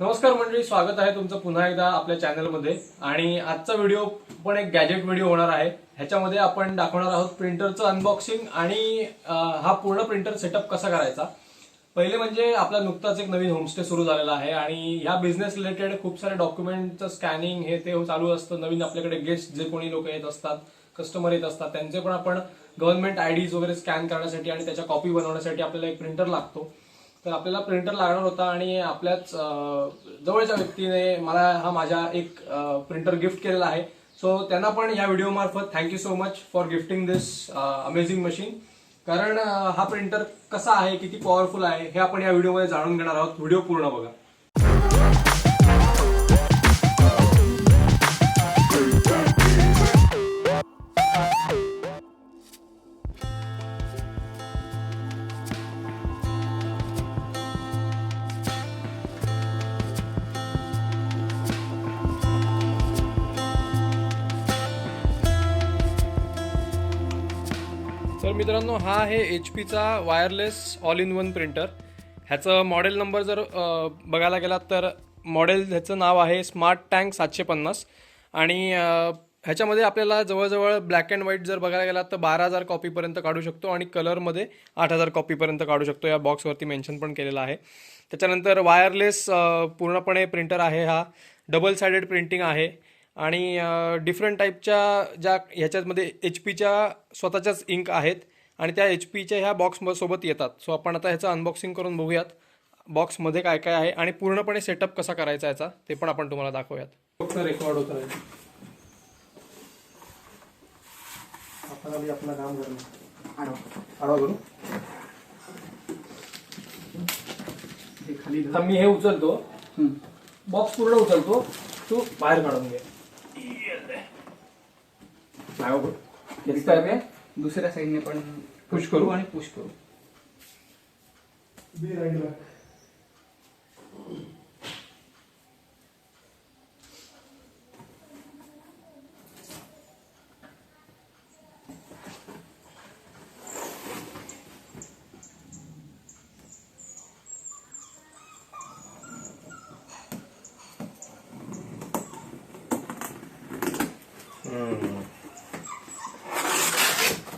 नमस्कार मंडळी स्वागत आहे तुमचं पुन्हा एकदा आपल्या चॅनलमध्ये. आणि आजचा व्हिडिओ पण एक गॅजेट व्हिडिओ होणार आहे. ह्याच्यामध्ये आपण दाखवणार आहोत प्रिंटरचं अनबॉक्सिंग आणि हा पूर्ण प्रिंटर सेटअप कसा करायचा. पहिले म्हणजे आपला नुकताच एक नवीन होमस्टे सुरू झालेला आहे आणि ह्या बिझनेस रिलेटेड खूप सारे डॉक्युमेंटचं स्कॅनिंग हे ते चालू असतं. नवीन आपल्याकडे गेस्ट जे कोणी लोक येत असतात कस्टमर येत असतात त्यांचे पण आपण गव्हर्नमेंट आय डीज वगैरे स्कॅन करण्यासाठी आणि त्याच्या कॉपी बनवण्यासाठी आपल्याला एक प्रिंटर लागतो. तर आपल्याला प्रिंटर लागणार होता आणि आपल्याच जवळच्या व्यक्तीने मला हा माझ्या एक प्रिंटर गिफ्ट केलेला आहे. सो त्यांना पण या व्हिडिओ मार्फत thank you so much for gifting this amazing machine कारण हा प्रिंटर कसा आहे किती पॉवरफुल आहे हे आपण या व्हिडिओमध्ये जाणून घेणार आहोत. व्हिडिओ पूर्ण बघा. मित्रांनो हा आहे एच पीचा wireless all in one printer ह्याचं मॉडेल नंबर जर बघायला गेलात तर मॉडेल ह्याचं नाव आहे स्मार्ट टँक सातशे पन्नास. आणि ह्याच्यामध्ये आपल्याला जवळजवळ ब्लॅक अँड व्हाईट जर बघायला गेलात तर बारा हजार कॉपीपर्यंत काढू शकतो आणि कलरमध्ये आठ हजार कॉपीपर्यंत काढू शकतो. या बॉक्सवरती मेन्शन पण केलेलं आहे. त्याच्यानंतर वायरलेस पूर्णपणे प्रिंटर आहे हा. डबल सायडेड प्रिंटिंग आहे. आणि डिफरंट टाईपच्या ज्या ह्याच्यामध्ये एच पीच्या स्वतःच्याच इंक आहेत आणि त्या एच पीच्या ह्या बॉक्स सोबत येतात. सो आपण आता ह्याचं अनबॉक्सिंग करून बघूयात. बॉक्समध्ये काय काय आहे आणि पूर्णपणे सेटअप कसा करायचा याचा ते पण आपण तुम्हाला दाखवूयात. रेकॉर्ड होत आहे आपलं काम करू. हे खाली मी हे उचलतो. बॉक्स पूर्ण उचलतो. तू बाहेर काढून घे. दिसतंय ते? दुसऱ्या साईडने पण पुश करू? आणि पुश करू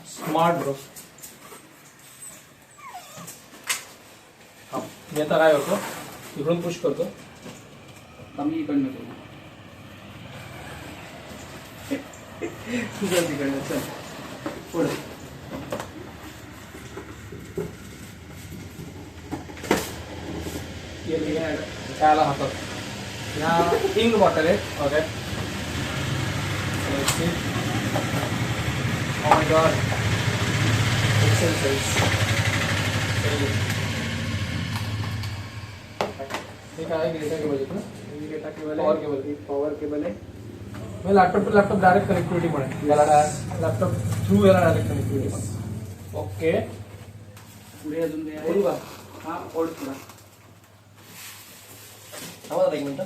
स्मार्ट ब्रो हा मी आता काय करतो इकडून पुश करतो आम्ही इकडनं करू तुझ्या तिकडनं चल पुढे हे ठीक आहे काय आला हातात ह्या इंक बॉटल आहे okay my God excel size हे काय आहे? डेटा केबल इकडं डेटा केबल Power cable. आहे पॉवर केबल आहे. म्हणजे laptop to laptop direct connectivity पण आहे. याला लॅपटॉप थ्रू याला डायरेक्ट कनेक्टिव्हिटी ओके. पुढे अजून आहे का हा ओढ थोडा थांबा एक मिनिट.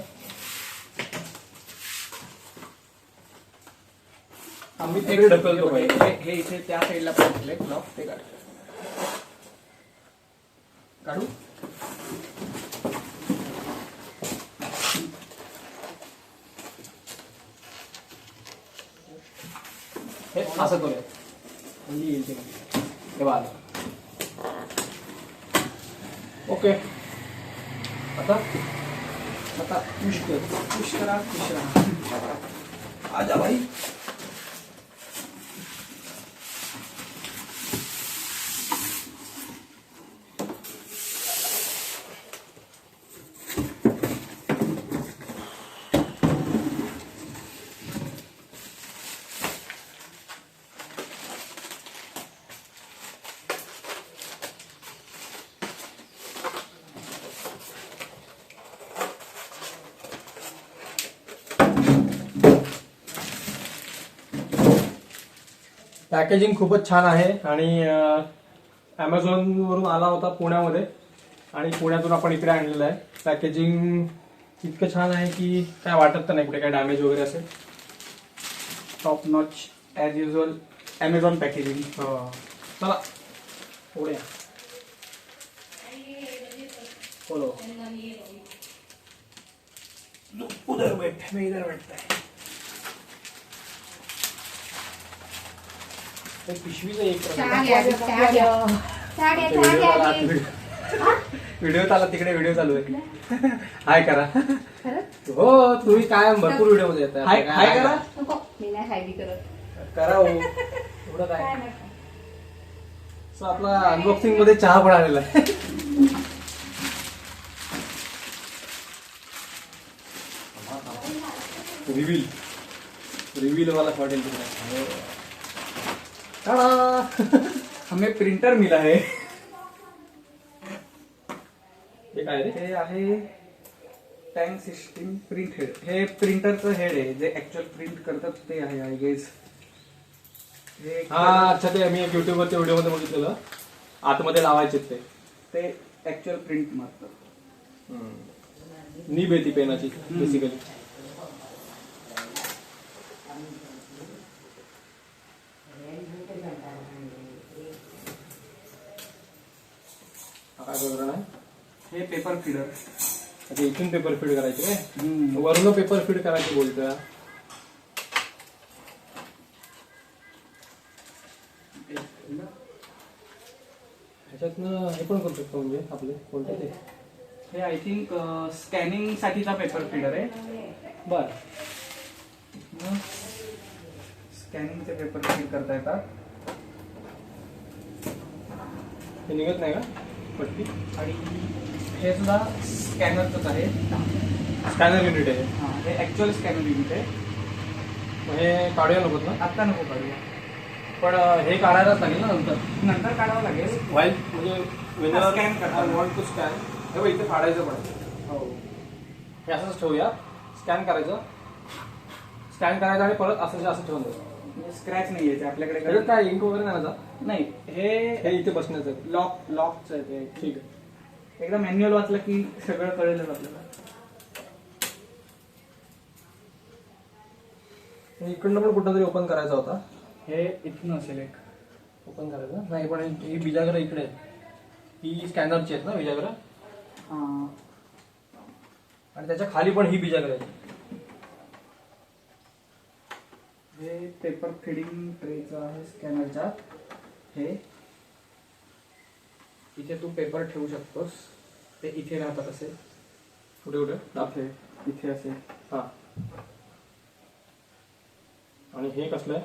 आम्ही तिकडे ढकलतो हे हे- हे इथे त्या साईडला पाहिजे ब्लॉक ते काढ काढू हे असं करूया. म्हणजे येईल ते. हे बघा. ओके. आता? आता पुश कर पुश करा पुश करा आजा भाई. पॅकेजिंग खूपच छान आहे आणि ॲमेझॉन वरून आला होता पुण्यामध्ये आणि पुण्यातून आपण इकडे आणलेलं आहे. पॅकेजिंग इतकं छान आहे की काय वाटत तर नाही कुठे काय डॅमेज वगैरे असेल. Top notch as usual Amazon packaging. चला पुढे बोलो. उधर बैठ मैं इधर बैठता है. पिशवीचं. व्हिडिओ आला तिकडे व्हिडिओ चालू आहे. हाय करा? हो तुम्ही काय भरपूर व्हिडिओमध्ये येताय. हाय हाय करा. नको मी नाही खायली करत. करा हो. एवढं काय? काय नाही. सो आपला अनबॉक्सिंगमध्ये चहा पण आलेला आहे. रिव्हील रिव्हील वाला हॉटेल हमें प्रिंटर मिला है। हे काय रे. हे आहे टँक सिस्टीम प्रिंट हेड हे प्रिंटरचं हेड आहे जे ऍक्च्युअल प्रिंट करतात ते आहे आय गेस हे हा अच्छा ते मी एक युट्यूब वरच्या व्हिडिओमध्ये बघितलेलं. आतमध्ये लावायचे ते. ते ऍक्च्युअल प्रिंट मारतात. निब आहे ती पेनाची बेसिकली काय प्रकरण आहे. हे पेपर फिडर आता इथून पेपर फीड करायचे काय? वरून पेपर फीड करायचे बोलतोय ह्याच्यातनं हे पण करू शकतो म्हणजे आपले कोणते ते? हे आय थिंक स्कॅनिंग साठीचा पेपर फिडर आहे. बर. स्कॅनिंगचे पेपर फीड करता येतात. हे निघत नाही का? पट्टी. आणि हे सुद्धा स्कॅनरचंच आहे. स्कॅनर युनिट आहे हा. हे ऍक्च्युअल स्कॅनर युनिट आहे. हे काढूया नकोत ना आत्ता नको काढूया. पण हे काढायलाच लागेल ना नंतर? नंतर काढावं लागेल. वाईल म्हणजे करता. आय वॉन्ट टू स्कॅन हे बघ इथे काढायचं पण हो. हे असंच ठेवूया. स्कॅन करायचं. स्कॅन करायचं आणि परत असं असं ठेवून द्यायचं स्क्रॅच नाही आहे ते आपल्याकडे त्याच्यात काय इंक वगैरे नाही जा? नाही हे हे इथे बसण्याचं. आहे. लॉक लॉकचं आहे ते. ठीक आहे. एकदा मॅन्युअल वाचलं की सगळं कळेलच आपल्याला. इकडनं पण कुठं तरी ओपन करायचा होता. हे इथून असेल एक. ओपन करायचं? नाही पण ही ही बिजागर इकडे आहे. ही स्कॅनरची आहेत ना बिजागर हा. आणि त्याच्याखाली पण ही बिजागर आहे. हे पेपर फिडिंग ट्रेचं आहे स्कॅनरच्या हे. इथे तू पेपर ठेवू शकतोस. ते इथे राहतात असे. कुठे कुठे दाब. इथे असे. हा. आणि हे कसलं आहे?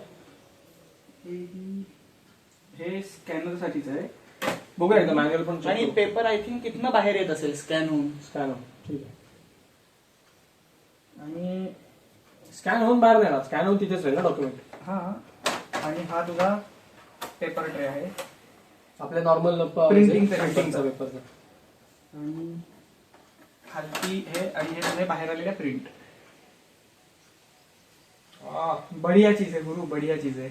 हे- हे स्कॅनर साठीच आहे. बघूया एकदा मॅन्युअल पण आणि पेपर आय थिंक इथनं बाहेर येत असेल स्कॅन होऊन. स्कॅन ठीक आहे. आणि स्कॅन होऊन बाहेर नाही स्कॅन होऊन तिथेच राहील ना डॉक्युमेंट हा. आणि हा तुझा पेपर ट्रे आहे. आपल्या नॉर्मल Printing चा paper. पेपरचा आणि खालती हे आणि हे तुझे बाहेर आलेल्या प्रिंट बढिया चीज आहे गुरु बढिया चीज आहे.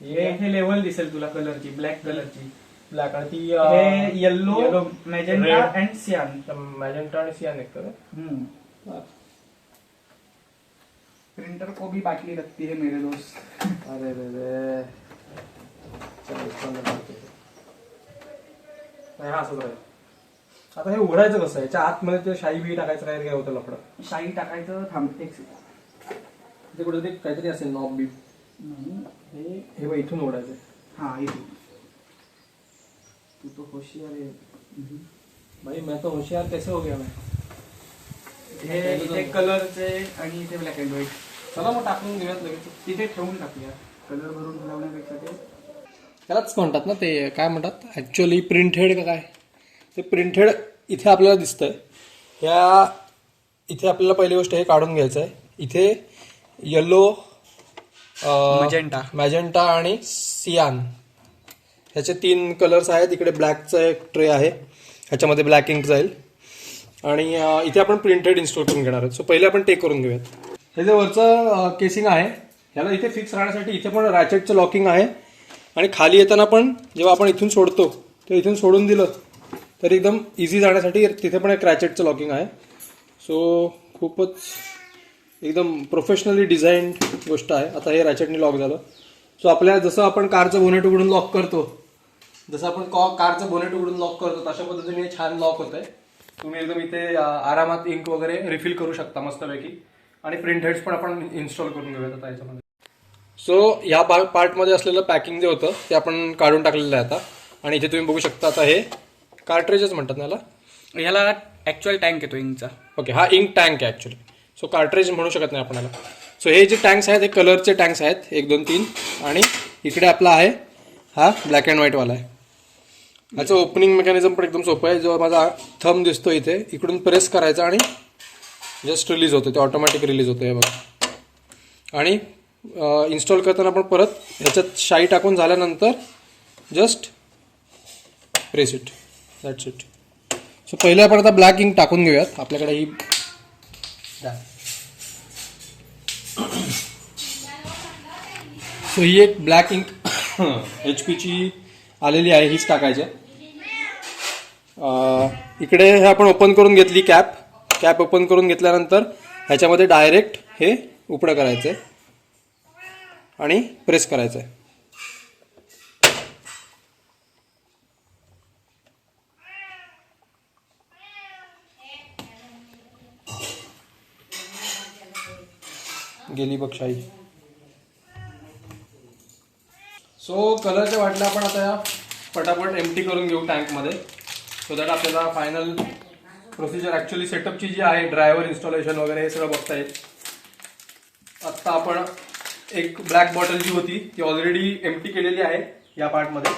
हे हे लेवल दिसेल तुला कलरची ब्लॅक कलरची ब्लॅक आणि ती हे yellow yellow, magenta red. And cyan magenta आणि सियान एक प्रिंटर को भी बाटली लगती है मेरे दोस्त। अरे रे रे. नाही हा असंच राहील आता हे उघडायचं कसं याच्या आतमध्ये ते शाई बी टाकायचं काय काय होतं लफडं? शाई टाकायचं थांब एक second. ते कुठे काहीतरी असेल नॉब बी नाही हे हे बघ इथून उघडायचं हा इथे तू तो होशियार आहे. हम्म. भाई मैं तो होशियार कैसे हो गया मैं? हे इथे कलरचे आणि इथे ब्लॅक अँड व्हाईट चला मग टाकून घेऊयात लगेच. तिथे ठेवून टाकूया. कलर भरून लावण्यापेक्षा ते त्यालाच म्हणतात ना ते काय म्हणतात? ॲक्च्युअली प्रिंटेड का काय? ते प्रिंटेड इथे आपल्याला दिसतंय. ह्या इथे आपल्याला पहिली गोष्ट हे काढून घ्यायचं आहे इथे येल्लो Magenta. मॅजेंटा आणि सियान ह्याचे तीन कलर्स आहेत. इकडे ब्लॅकचा एक ट्रे आहे. ह्याच्यामध्ये ब्लॅक इंक जाईल. आणि इथे आपण प्रिंटेड इन्स्टॉल करून घेणार आहोत. सो पहिले आपण ते करून घेऊयात. हे जे वरचं केसिंग आहे. ह्याला इथे फिक्स राहण्यासाठी इथे पण रॅचेटचं लॉकिंग आहे. आणि खाली येताना पण जेव्हा आपण इथून सोडतो ते इथून सोडून दिलं तर एकदम इझी जाण्यासाठी तिथे पण एक रॅचेटचं लॉकिंग आहे. सो खूपच एकदम प्रोफेशनली डिझाईन गोष्ट आहे. आता हे रॅचेटने लॉक झालं. सो आपल्या जसं आपण कारचं बोनेट उघडून लॉक करतो जसं आपण कॉ कारचं बोनेट उघडून लॉक करतो तशा पद्धतीने छान लॉक होत आहे तुम्ही एकदम इथे आरामात इंक वगैरे रिफिल करू शकता मस्तपैकी. आणि प्रिंट हेड्स पण आपण इन्स्टॉल करून घेऊयात आता याच्यामध्ये. सो या पार्टमध्ये असलेलं पॅकिंग जे होतं ते आपण काढून टाकलेलं आहे आता. आणि इथे तुम्ही बघू शकता आता हे कार्ट्रेजेस म्हणतात ना याला? ह्याला ऍक्च्युअल टँक येतो इंकचा ओके हा इंक टँक आहे ॲक्च्युली सो कार्ट्रेज म्हणू शकत नाही आपण याला. सो हे जे टँक्स आहेत हे कलरचे टँक्स आहेत. एक दोन तीन. आणि इकडे आपला आहे हा ब्लॅक अँड व्हाईटवाला आहे. ह्याचं ओपनिंग मेकॅनिझम पण एकदम सोपं आहे. जो माझा थंब दिसतो इथे इकडून प्रेस करायचा आणि जस्ट रिलीज होते ते ऑटोमॅटिक रिलीज होते हे बघा. आणि इन्स्टॉल करताना आपण परत ह्याच्यात शाई टाकून झाल्यानंतर just press it that's it so पहिले आपण आता ब्लॅक इंक टाकून घेऊयात. आपल्याकडे ही सो ही एक ब्लॅक इंक एच पीची आलेली आहे हीच टाकायची आहे. इकडे हे आपण ओपन करून घेतली कॅप कॅप ओपन करून घेतल्यानंतर ह्याच्यामध्ये डायरेक्ट हे उपडं करायचं आहे आणि प्रेस करायचं आहे गेली बक्षाई सो कलरच्या वाटल्या आपण आता या पटापट एम्प्टी करून घेऊ टँकमध्ये सो दॅट आपल्याला फायनल प्रोसिजर ॲक्च्युली सेटअपची जी आहे ड्रायव्हर इन्स्टॉलेशन वगैरे हे सगळं बघता येईल आत्ता आपण एक ब्लॅक बॉटल जी होती ती ऑलरेडी एम्प्टी केलेली आहे या पार्टमध्ये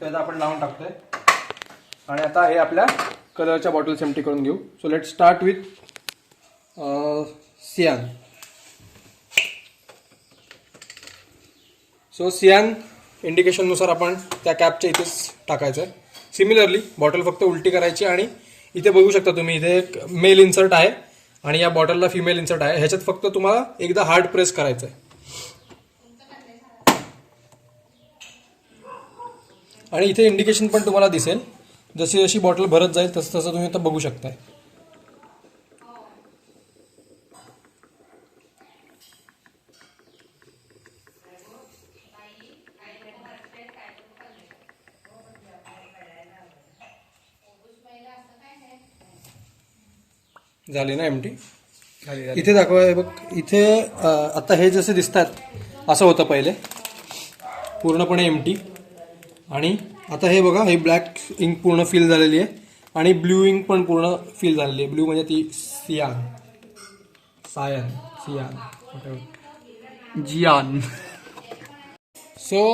त्याचा आपण लावून टाकतोय. आणि आता हे आपल्या कलरच्या बॉटल्स एम्प्टी करून घेऊ. So let start with cyan so cyan इंडिकेशननुसार आपण त्या कॅपच्या इथेच टाकायचं आहे सिमिलरली बॉटल फक्त उलटी करायची आणि इथे बघू शकता तुम्ही इथे एक मेल इन्सर्ट आहे आणि या बॉटलला फिमेल इन्सर्ट आहे. ह्याच्यात फक्त तुम्हाला एकदा हार्ड प्रेस करायचं आहे आणि इथे इंडिकेशन पण तुम्हाला दिसेल. जशी जशी बॉटल भरत जाईल तसं तसं तुम्ही आता बघू शकताय. झाली ना एमटी इथे दाखवा बघ. इथे आता हे जसे दिसतात असं होतं पहिले. पूर्णपणे एमटी आणि आता हे बघा हे ब्लॅक इंक पूर्ण फिल झालेली आहे. आणि ब्ल्यू इंक पण पूर्ण फिल झालेली आहे. ब्ल्यू म्हणजे ती सियान सायन सियान. जियान सो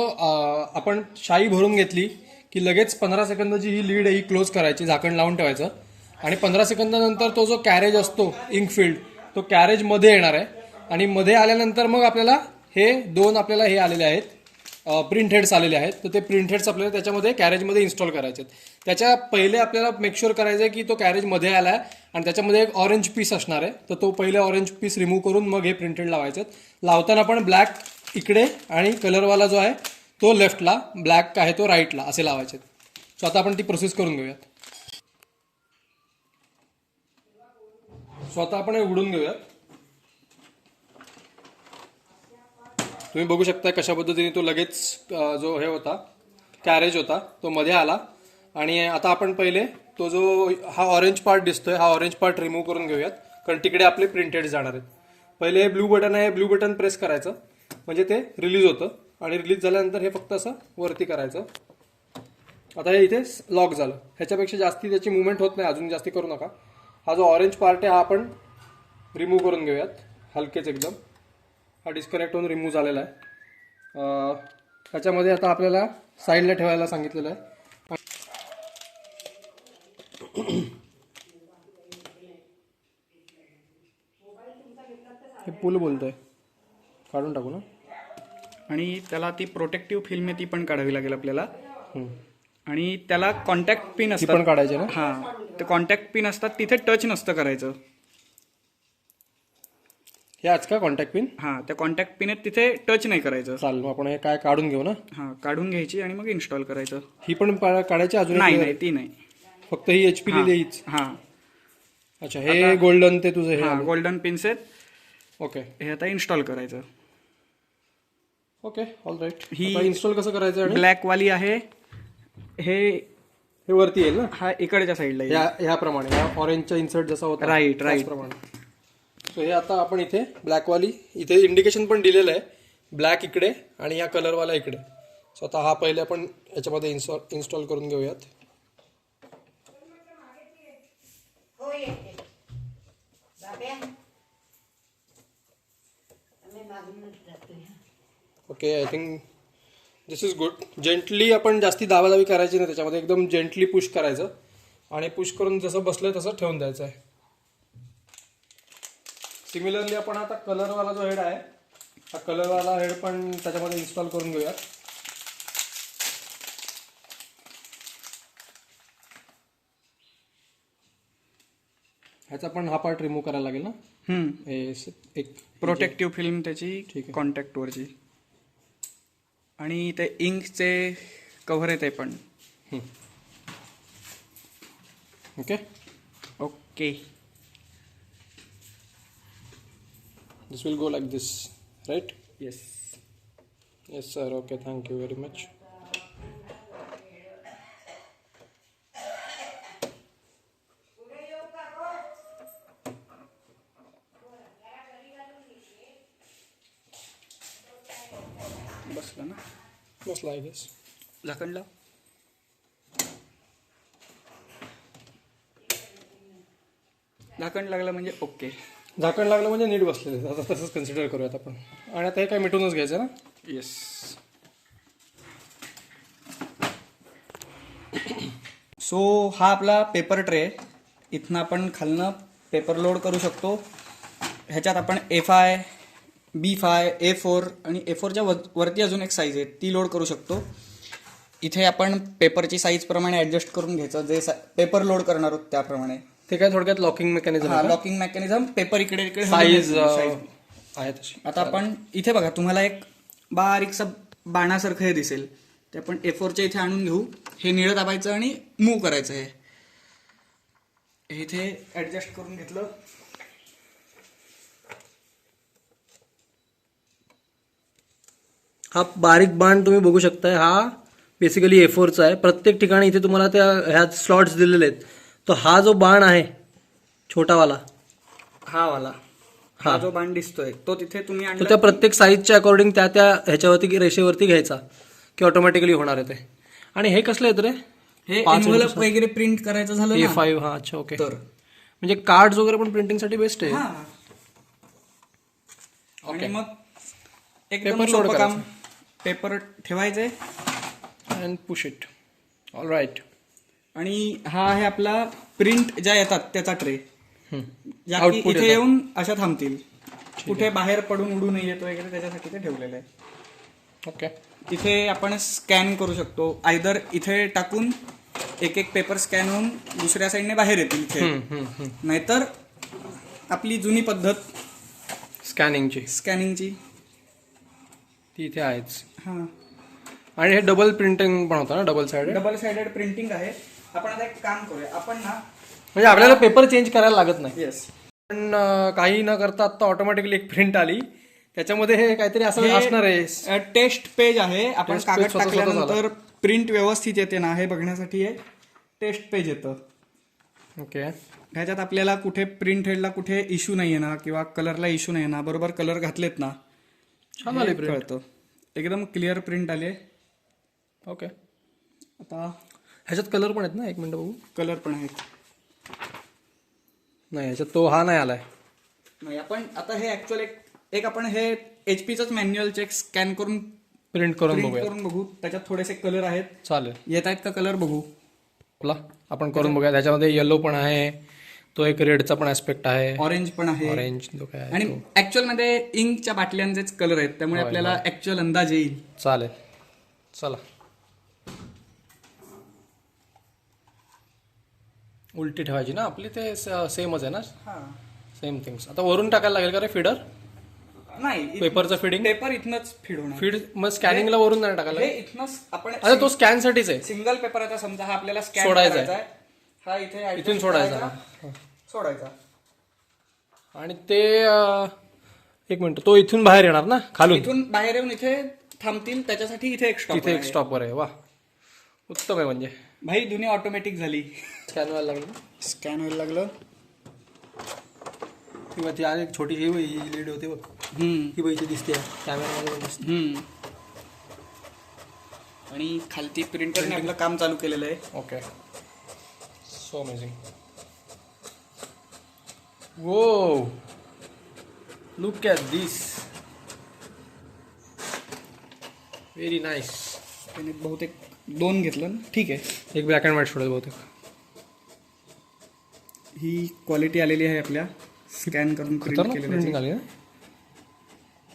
आपण शाई भरून घेतली की लगेच पंधरा सेकंदाची ही लीड आहे ही क्लोज करायची झाकण लावून ठेवायचं. आणि पंधरा सेकंदानंतर तो जो कॅरेज असतो इंकफिल्ड तो कॅरेजमध्ये येणार आहे. आणि मध्ये आल्यानंतर मग आपल्याला हे दोन आपल्याला हे आलेले आहेत प्रिंट हेड्स आलेले आहेत. तर ते प्रिंट हेड्स आपल्याला त्याच्यामध्ये कॅरेजमध्ये इन्स्टॉल करायचे आहेत. त्याच्या पहिले आपल्याला मेकशुअर करायचं आहे की तो कॅरेजमध्ये आला आहे आणि त्याच्यामध्ये एक ऑरेंज पीस असणार आहे. तर तो पहिले ऑरेंज पीस रिमूव्ह करून मग हे प्रिंटेड लावायचे आहेत. लावताना पण ब्लॅक इकडे आणि कलरवाला जो आहे तो लेफ्टला ब्लॅक आहे तो राईटला असे लावायचे आहेत. सो आता आपण ती प्रोसेस करून घेऊयात. स्वतः आपण हे उघडून घेऊयात. तुम्ही बघू शकता कशा पद्धतीने तो लगेच जो हे होता कॅरेज होता तो मध्ये आला. आणि आता आपण पहिले तो जो हा ऑरेंज पार्ट दिसतोय हा ऑरेंज पार्ट रिमूव्ह करून घेऊयात. कारण तिकडे आपले प्रिंटेड जाणार आहेत. पहिले हे ब्लू बटन आहे ब्लू बटन प्रेस करायचं. म्हणजे ते रिलीज होतं. आणि रिलीज झाल्यानंतर हे फक्त असं वरती करायचं. आता हे इथे लॉक झालं. ह्याच्यापेक्षा जास्ती त्याची मुवमेंट होत नाही. अजून जास्ती करू नका. हा जो ऑरेंज पार्ट आहे हा आपण रिमूव्ह करून घेऊयात हलकेच एकदम. हा डिस्कनेक्ट होऊन रिमूव्ह झालेला आहे. अं, ह्याच्यामध्ये आता आपल्याला साईडला ठेवायला सांगितलेलं आहे. हे पूल बोलतोय. काढून टाकू ना? आणि त्याला ती प्रोटेक्टिव्ह फिल्म आहे ती पण काढावी लागेल आपल्याला. आणि त्याला कॉन्टॅक्ट पिन असतात पण काढायची ना? हा. ते कॉन्टॅक्ट पिन असतात तिथे टच नसतं करायचं. हे आज का कॉन्टॅक्ट पिन हा त्या कॉन्टॅक्ट पिन तिथे टच नाही करायचं. चालेल मग आपण हे काय काढून घेऊ ना? हा काढून घ्यायची आणि मग इन्स्टॉल करायचं. ही पण पा- काढायची अजून एक नाही? नाही ती नाही. फक्त ही एच पी लिहिली हीच हा. अच्छा हे गोल्डन ते तुझं हे हा. गोल्डन पिन्स आहेत. ओके हे आता इन्स्टॉल करायचं. ओके ऑल राईट ही- इन्स्टॉल कसं करायचं आणि? ब्लॅक वाली आहे. हे हे वरती येईल ना? हा इकडच्या साईडला ह्या ह्याप्रमाणे ह्या ऑरेंजचा इन्सर्ट जसा होता Right, right. त्याचप्रमाणे. सो हे आता आपण इथे ब्लॅकवाली इथे इंडिकेशन पण दिलेलं आहे. ब्लॅक इकडे आणि ह्या कलरवाला इकडे. सो आता हा पहिले आपण याच्यामध्ये इन्स्टॉल इन्स्टॉल करून घेऊयात. हो okay I think this is good gently आपण जास्ती दाबादाबी करायची नाही त्याच्यामध्ये एकदम जेंटली पुश करायचं. आणि पुश करून जसं बसलं तसं ठेवून द्यायचं आहे. सिमिलरली आपण आता कलरवाला जो हेड आहे हा कलरवाला हेड पण त्याच्यामध्ये इन्स्टॉल करून घेऊयात. ह्याचा पण हा पार्ट रिमूव्ह करायला लागेल ना? हम्म. हे एक प्रोटेक्टिव्ह फिल्म त्याची ठीक आहे. कॉन्टॅक्टवरची आणि ते इंकचे कव्हर आहे ते पण. Okay. Okay. This will go like this right yes yes sir okay thank you very much बसलं ना. बसला आय गेस झाकण लाव झाकण लागलं म्हणजे ओके. झाकण लागलं म्हणजे नीट बसलेलं आहे. आता तसंच कन्सिडर करूयात आपण. आणि आता हे काय मिटूनच घ्यायचं ना? येस सो हा आपला पेपर ट्रे इथनं आपण खालनं पेपर लोड करू शकतो. ह्याच्यात आपण A five B five A four आणि ए फोरच्या वरती अजून एक साईज आहे. ती लोड करू शकतो. इथे आपण पेपरची साईज प्रमाणे ऍडजस्ट करून घ्यायचं. जे पेपर लोड करणार आहोत त्याप्रमाणे. ते काय थोडक्यात locking mechanism locking mechanism paper इकडे इकडे साईज. आहे तशी. आता आपण इथे बघा तुम्हाला एक बारीकसं बाणासारखं हे दिसेल. ते आपण ए फोरच्या इथे आणून घेऊ. हे निळं दाबायचं आणि मूव करायचं हे. हे इथे ऍडजस्ट करून घेतलं. हा बारीक बाण तुम्ही बघू शकताय हा बेसिकली ए फोरचा आहे. प्रत्येक ठिकाणी इथे तुम्हाला त्या ह्या स्लॉट्स दिलेले आहेत. तो हा जो बाण आहे छोटावाला. हा वाला हा. जो बाण दिसतोय तो तिथे तुम्ही तो त्या प्रत्येक साईजच्या अकॉर्डिंग त्या त्या ह्याच्यावरती रेषेवरती घ्यायचा की ऑटोमॅटिकली होणार आहे ते. आणि हे कसले आहेत रे? हे envelope. वगैरे प्रिंट करायचं झालं ए ना, फाईव्ह हा अच्छा ओके तर. म्हणजे कार्ड्स वगैरे पण प्रिंटिंगसाठी बेस्ट आहे. हा. आणि मग एकदम load सोपं काम. करायचं. पेपर ठेवायचे and push it all right आणि हा आहे आपला प्रिंट ज्या येतात त्याचा ट्रे ज्या की Output इथे. येऊन अशा थांबतील. कुठे बाहेर पडून उडू नये येत वगैरे त्याच्यासाठी ते ठेवलेलं आहे. ओके इथे आपण स्कॅन करू शकतो. आयदर इथे टाकून एक एक पेपर स्कॅन होऊन दुसऱ्या साईडने बाहेर येतील इथे. नाहीतर आपली जुनी पद्धत स्कॅनिंगची स्कॅनिंगची ती इथे आहेच. हा. आणि हे डबल प्रिंटिंग पण होतं ना double side double sided printing आहे. आपण आता एक काम करूया. आपण ना म्हणजे आपल्याला पेपर चेंज करायला लागत नाही. येस पण अं, काही न करता आता ऑटोमॅटिकली एक प्रिंट आली. त्याच्यामध्ये हे काहीतरी असं असणार आहे. टेस्ट पेज आहे. आपण Test page कागद स्वतः स्वतः टाकल्यानंतर प्रिंट व्यवस्थित येते ना हे बघण्यासाठी टेस्ट पेज येतं. ओके ह्याच्यात आपल्याला कुठे प्रिंट हेडला कुठे इश्यू नाही ना किंवा कलरला इश्यू नाही ना बरोबर कलर घातलेत ना. छान आली हे प्रिंट कळतं. एकदम क्लिअर प्रिंट आले ओके आता ह्याच्यात कलर पण आहेत ना? एक मिनिट बघू. कलर पण आहेत. नाही ह्याच्यात तो हा नाही आलाय. नाही आपण आता हे ऍक्च्युअल एक एक आपण हे एच पीच मॅन्युअल चेक स्कॅन करून प्रिंट करून बघूया करून बघू. त्याच्यात थोडेसे कलर आहेत. चालेल. येत आहेत का कलर बघू? बोला आपण करून बघूया त्याच्यामध्ये येलो पण आहे. तो एक रेडचा पण ऍस्पेक्ट आहे. ऑरेंज पण आहे. ऑरेंज जो काय आहे आणि तो. ऍक्च्युअलमध्ये इंकच्या बाटल्यांचेच कलर आहेत त्यामुळे होय, आपल्याला ऍक्च्युअल अंदाज येईल. चालेल. चला. उलटी ठेवायची ना आपली ते सेमच आहे ना? सेम थिंग्स आता वरून टाकायला लागेल का रे फिडर नाही पेपरचं फिडिंग पेपर इथनच फीड होणार. फीड मग स्कॅनिंगला वरून नाही टाकायला हे लागेल? इथनच आपण तो स्कॅन साठीच आहे. सिंगल पेपर आता समजा हा आपल्याला स्कॅन सोडायचा आहे. करायचा आहे. हा इथे adjust इथून सोडायचा. करायचा, सोडायचा. आणि ते अं, एक मिनिट तो इथून बाहेर येणार ना खालून? इथून बाहेर येऊन इथे थांबतील त्याच्यासाठी इथे एक स्टॉप तिथे एक स्टॉपवर आहे वा. उत्तम आहे म्हणजे. भाई दुनिया ऑटोमॅटिक झाली. स्कॅन व्हायला लागलं. स्कॅन व्हायला लागलं. किंवा ती एक छोटी ही बाई, ही लेडी होते बघ. हम्म, ही बाईची दिसते. कॅमेरामध्ये पण दिसते. हम्म. आणि खालती प्रिंटरने आपलं काम चालू केलेलं आहे. Okay so amazing wow look at this very nice त्याने बहुतेक दोन घेतलं ना? ठीक आहे. एक ब्लॅक अँड व्हाईट सोडेल बहुतेक. ही क्वालिटी आलेली आहे आपल्या. स्कॅन करून प्रिंट केलेलं आली हे?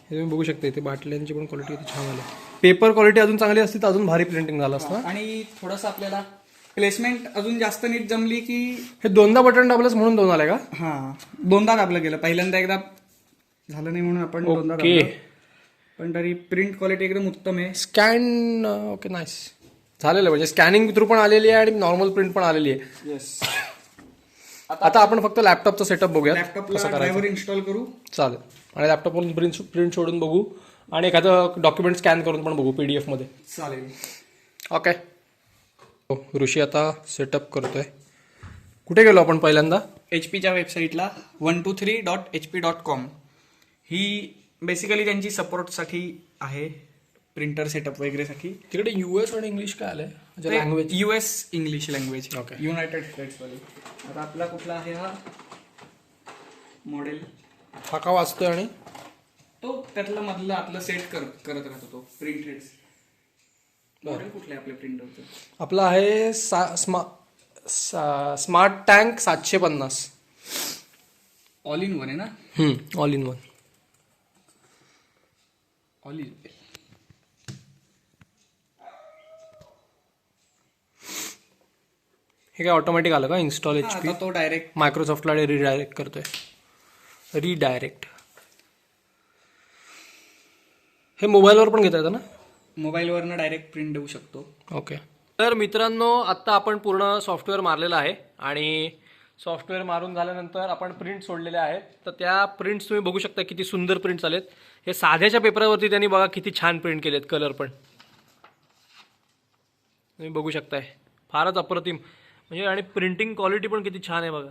तुम्ही बघू शकता इथे बाटल्यांची पण क्वालिटी किती छान आली. पेपर क्वालिटी अजून चांगली असती तर अजून भारी प्रिंटिंग झालं असतं. आणि थोडंसं आपल्याला प्लेसमेंट अजून जास्त नीट जमली की हे दोनदा बटन दाबलंच म्हणून दोन आले का? हा दोनदा दाबलं गेलं. पहिल्यांदा एकदा झालं नाही म्हणून आपण दोनदा ओके. दाबलं. पण तरी प्रिंट क्वालिटी एकदम उत्तम आहे. स्कॅन ओके नाईस झालेलं म्हणजे स्कॅनिंग थ्रू पण आलेली आहे आणि नॉर्मल प्रिंट पण आलेली आहे. येस आता आपण फक्त लॅपटॉपचं सेटअप बघूया लॅपटॉपला ड्रायव्हर इन्स्टॉल करू. चालेल. आणि लॅपटॉपवरून प्रिंट प्रिंट सोडून बघू. आणि एखादं डॉक्युमेंट स्कॅन करून पण बघू पी डी एफमध्ये चालेल. ओके ऋषी आता सेटअप करतोय. कुठे गेलो आपण पहिल्यांदा? एच पीच्या वेबसाईटला one two three dot H P dot com ही बेसिकली त्यांची सपोर्टसाठी आहे प्रिंटर सेटअप वगैरेसाठी तिकडे युएस आणि इंग्लिश काय आलंय? म्हणजे language U S English language Okay. United स्टेट्सवाली आता आपला कुठला आहे हा? मॉडेल हा का वाचतोय आणि? तो त्यातलं मधलं आपलं सेट कर करत राहतो तो प्रिंट हेड्स मॉडेल कुठलं आहे आपल्या प्रिंटरचं आपला आहे सा स्मा सा स्मार्ट टँक सातशे पन्नास. ऑल इन वन आहे ना? All in one all in हे काय ऑटोमॅटिक आलं का इन्स्टॉल एच पी आता तो डायरेक्ट मायक्रोसॉफ्टला रिडायरेक्ट करतोय. रिडायरेक्ट हे मोबाईलवर पण घेता येतं ना? मोबाईलवरनं डायरेक्ट प्रिंट देऊ शकतो. ओके. तर मित्रांनो आत्ता आपण पूर्ण सॉफ्टवेअर मारलेलं आहे आणि सॉफ्टवेअर मारून झाल्यानंतर आपण प्रिंट सोडलेले आहेत. तर त्या प्रिंट्स तुम्ही बघू शकता किती सुंदर प्रिंट्स आलेत. हे साध्याच्या पेपरावरती त्यांनी बघा किती छान प्रिंट केलेत कलर पण. तुम्ही बघू शकताय. फारच अप्रतिम. म्हणजे आणि प्रिंटिंग क्वालिटी पण किती छान आहे बघा.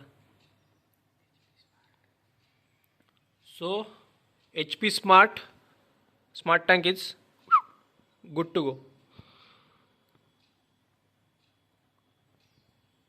So H P smart smart tank is good to go